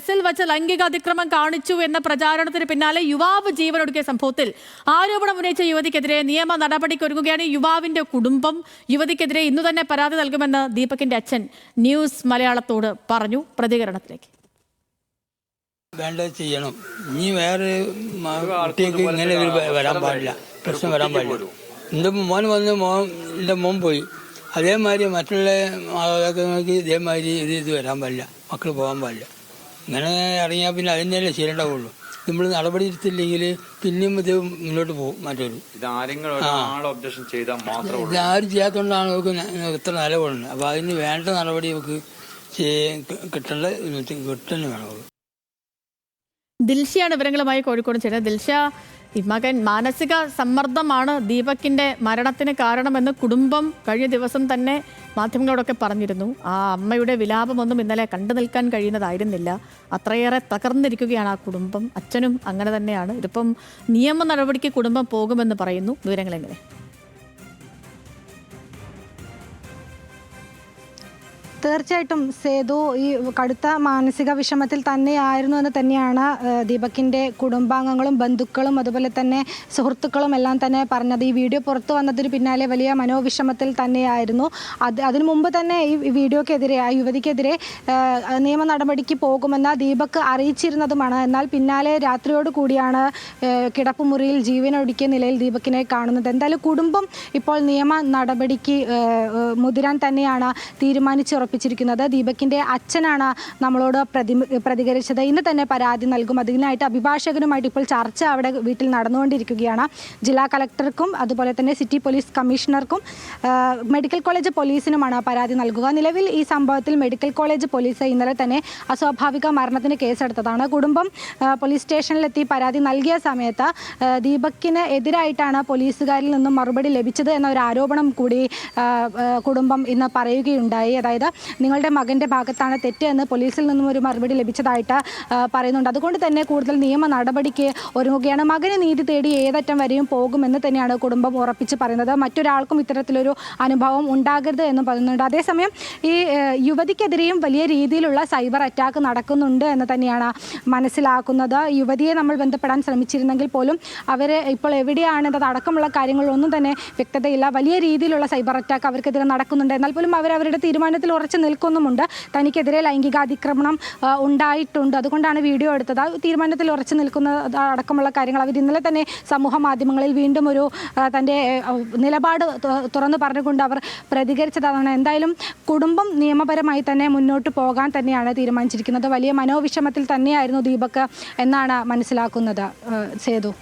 ബസ്സിൽ വച്ച് ലൈംഗിക അതിക്രമം കാണിച്ചു എന്ന പ്രചാരണത്തിന് പിന്നാലെ യുവാവ് ജീവനൊടുക്കിയ സംഭവത്തിൽ ആരോപണം ഉന്നയിച്ച യുവതിക്കെതിരെ നിയമ നടപടിക്കൊരുങ്ങുകയാണ് യുവാവിന്റെ കുടുംബം. യുവതിക്കെതിരെ ഇന്നു തന്നെ പരാതി നൽകുമെന്ന് ദീപകിന്റെ അച്ഛൻ ന്യൂസ് മലയാളത്തോട് പറഞ്ഞു. പ്രതികരണത്തിലേക്ക്. വേണ്ട ചെയ്യണം. ഇനി വേറെ കുട്ടിക്ക് ഇങ്ങനെ വരാൻ പാടില്ല. പ്രശ്നം വരാൻ പാടില്ല. എന്റെ മോൻ വന്ന് മോൻ എന്റെ മോൻ പോയി. അതേമാതിരി മറ്റുള്ള മാതാപിതാക്കൾക്ക് ഇതേമാതിരി ഇത് ഇത് വരാൻ പാടില്ല. മക്കൾ പോകാൻ പാടില്ല. ഇങ്ങനെ ഇറങ്ങിയാൽ പിന്നെ അതിനല്ലേ ശരിയുണ്ടാവുള്ളൂ നമ്മൾ നടപടി എടുത്തില്ലെങ്കിൽ പിന്നെയും ഇത് മുന്നോട്ട് പോകും മറ്റൊരു. ഇതാരും ചെയ്യാത്തതുകൊണ്ടാണ് നമുക്ക് എത്ര ഇത്ര നിലകൊള്ളുന്നത് അപ്പോൾ അതിന് വേണ്ട നടപടി നമുക്ക് കിട്ടേണ്ട കിട്ടുന്നു വേണം. ദിൽഷയാണ് വിവരങ്ങളുമായി കോഴിക്കോട് ചേരുന്നത്. ദിൽഷ ഈ മകൻ മാനസിക സമ്മർദ്ദമാണ് ദീപക്കിന്റെ മരണത്തിന് കാരണമെന്ന് കുടുംബം കഴിഞ്ഞ ദിവസം തന്നെ മാധ്യമങ്ങളോടൊക്കെ പറഞ്ഞിരുന്നു. ആ അമ്മയുടെ വിലാപമൊന്നും ഇന്നലെ കണ്ടു നിൽക്കാൻ കഴിയുന്നതായിരുന്നില്ല. അത്രയേറെ തകർന്നിരിക്കുകയാണ് ആ കുടുംബം. അച്ഛനും അങ്ങനെ തന്നെയാണ്. ഇതിപ്പം നിയമ നടപടിക്ക് കുടുംബം പോകുമെന്ന് പറയുന്നു. വിവരങ്ങൾ എങ്ങനെ? തീർച്ചയായിട്ടും സേതു ഈ കടുത്ത മാനസിക വിഷമത്തിൽ തന്നെയായിരുന്നു എന്ന് തന്നെയാണ് ദീപക്കിന്റെ കുടുംബാംഗങ്ങളും ബന്ധുക്കളും അതുപോലെ തന്നെ സുഹൃത്തുക്കളും എല്ലാം തന്നെ പറഞ്ഞത്. ഈ വീഡിയോ പുറത്തു വന്നതിന് പിന്നാലെ വലിയ മനോവിഷമത്തിൽ തന്നെയായിരുന്നു. അത് അതിനു മുമ്പ് തന്നെ ഈ വീഡിയോക്കെതിരെ ആ യുവതിക്കെതിരെ നിയമ നടപടിക്ക് പോകുമെന്ന് ദീപക് അറിയിച്ചിരുന്നതുമാണ്. എന്നാൽ പിന്നാലെ രാത്രിയോട് കൂടിയാണ് കിടപ്പുമുറിയിൽ ജീവനൊടുക്കിയ നിലയിൽ ദീപക്കിനെ കാണുന്നത്. എന്തായാലും കുടുംബം ഇപ്പോൾ നിയമ നടപടിക്ക് മുതിരാൻ തന്നെയാണ് തീരുമാനിച്ചുറപ്പിച്ചിരിക്കുന്നത് ദീപക്കിന്റെ അച്ഛനാണ് നമ്മളോട് പ്രതി പ്രതികരിച്ചത്. ഇന്ന് തന്നെ പരാതി നൽകും. അതിനായിട്ട് അഭിഭാഷകനുമായിട്ട് ഇപ്പോൾ ചർച്ച അവിടെ വീട്ടിൽ നടന്നുകൊണ്ടിരിക്കുകയാണ്. ജില്ലാ കളക്ടർക്കും അതുപോലെ തന്നെ സിറ്റി പോലീസ് കമ്മീഷണർക്കും മെഡിക്കൽ കോളേജ് പോലീസിനുമാണ് പരാതി നൽകുക. നിലവിൽ ഈ സംഭവത്തിൽ മെഡിക്കൽ കോളേജ് പോലീസ് ഇന്നലെ തന്നെ അസ്വാഭാവിക മരണത്തിന് കേസെടുത്തതാണ്. കുടുംബം പോലീസ് സ്റ്റേഷനിലെത്തി പരാതി നൽകിയ സമയത്ത് ദീപക്കിന് എതിരായിട്ടാണ് പോലീസുകാരിൽ നിന്നും മറുപടി ലഭിച്ചത് എന്ന ഒരു ആരോപണം കൂടി കുടുംബം ഇന്ന് പറയുകയുണ്ടായി. അതായത് നിങ്ങളുടെ മകന്റെ ഭാഗത്താണ് തെറ്റ് എന്ന് പോലീസിൽ നിന്നും ഒരു മറുപടി ലഭിച്ചതായിട്ട് പറയുന്നുണ്ട്. അതുകൊണ്ട് തന്നെ കൂടുതൽ നിയമ നടപടിക്ക് ഒരുങ്ങുകയാണ്. മകന് നീതി തേടി ഏതറ്റം വരെയും പോകുമെന്ന് തന്നെയാണ് കുടുംബം ഉറപ്പിച്ച് പറയുന്നത്. മറ്റൊരാൾക്കും ഇത്തരത്തിലൊരു അനുഭവം ഉണ്ടാകരുത് എന്നും പറയുന്നുണ്ട്. അതേസമയം ഈ യുവതിക്കെതിരെയും വലിയ രീതിയിലുള്ള സൈബർ അറ്റാക്ക് നടക്കുന്നുണ്ട് എന്ന് തന്നെയാണ് മനസ്സിലാക്കുന്നത്. യുവതിയെ നമ്മൾ ബന്ധപ്പെടാൻ ശ്രമിച്ചിരുന്നെങ്കിൽ പോലും അവർ ഇപ്പോൾ എവിടെയാണെന്നത് അടക്കമുള്ള കാര്യങ്ങളൊന്നും തന്നെ വ്യക്തതയില്ല. വലിയ രീതിയിലുള്ള സൈബർ അറ്റാക്ക് അവർക്കെതിരെ നടക്കുന്നുണ്ട്. എന്നാൽ പോലും അവർ അവരുടെ തീരുമാനത്തിൽ ഉറച്ചു നിൽക്കുന്നുമുണ്ട്. തനിക്കെതിരെ ലൈംഗികാതിക്രമണം ഉണ്ടായിട്ടുണ്ട്. അതുകൊണ്ടാണ് വീഡിയോ എടുത്തത്. തീരുമാനത്തിൽ ഉറച്ചു നിൽക്കുന്ന അടക്കമുള്ള കാര്യങ്ങൾ. അവർ ഇന്നലെ തന്നെ സമൂഹ മാധ്യമങ്ങളിൽ വീണ്ടും ഒരു തന്റെ നിലപാട് തുറന്നു പറഞ്ഞുകൊണ്ട് അവർ പ്രതികരിച്ചതാണ്. എന്തായാലും കുടുംബം നിയമപരമായി തന്നെ മുന്നോട്ട് പോകാൻ തന്നെയാണ് തീരുമാനിച്ചിരിക്കുന്നത്. വലിയ മനോവിഷമത്തിൽ തന്നെയായിരുന്നു ദീപക് എന്നാണ് മനസ്സിലാക്കുന്നത് സേതു.